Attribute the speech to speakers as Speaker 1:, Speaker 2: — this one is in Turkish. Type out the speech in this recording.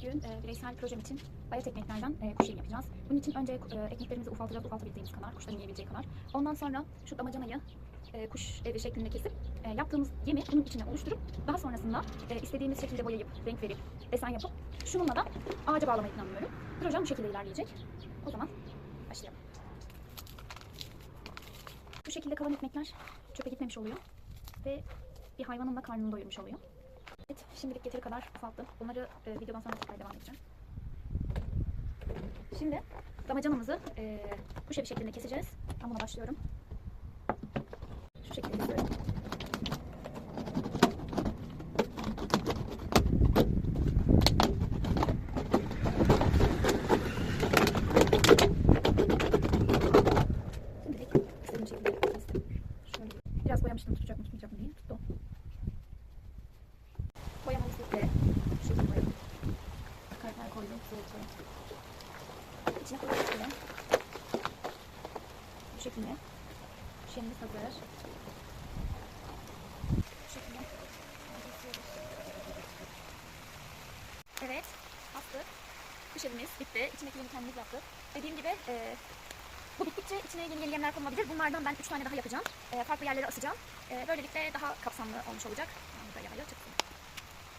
Speaker 1: Bugün e, bireysel projem için bayat ekmeklerden e, kuş yapacağız. Bunun için önce e, ekmeklerimizi ufaltacağız, ufaltabildiğimiz kadar, kuşların yiyebileceği kadar. Ondan sonra şu damacanayı e, kuş evi şeklinde kesip e, yaptığımız yemi bunun içine oluşturup daha sonrasında e, istediğimiz şekilde boyayıp, renk verip, desen yapıp şununla da ağaca bağlamayı planlıyorum. Projem bu şekilde ilerleyecek. O zaman başlayalım. Bu şekilde kalan ekmekler çöpe gitmemiş oluyor ve bir hayvanın da karnını doyurmuş oluyor. Şimdilik yeteri kadar ufalttım. Bunları e, videodan sonra tekrar devam edeceğim. Şimdi damacanamızı e, bu şekilde şeklinde keseceğiz. Ben buna başlıyorum. Şu şekilde kesiyorum. Şimdilik istediğim şekilde kestim. Şöyle biraz boyamıştım tutacak mı tutmayacak mı diye tuttu. Boyamamız bitti. Şu şekilde boyadım. Kartlar koydum. İçine koydum. Bu şekilde. Şemimiz hazır. Bu. Evet. Astık. Kuş evimiz bitti. İçindeki yeni kendimiz yaptık. Dediğim gibi e, bu bittikçe içine yeni yeni yemler konulabilir. Bunlardan ben 3 tane daha yapacağım. E, farklı yerlere asacağım. E, böylelikle daha kapsamlı olmuş olacak. Ben burada yağıyor çıksın.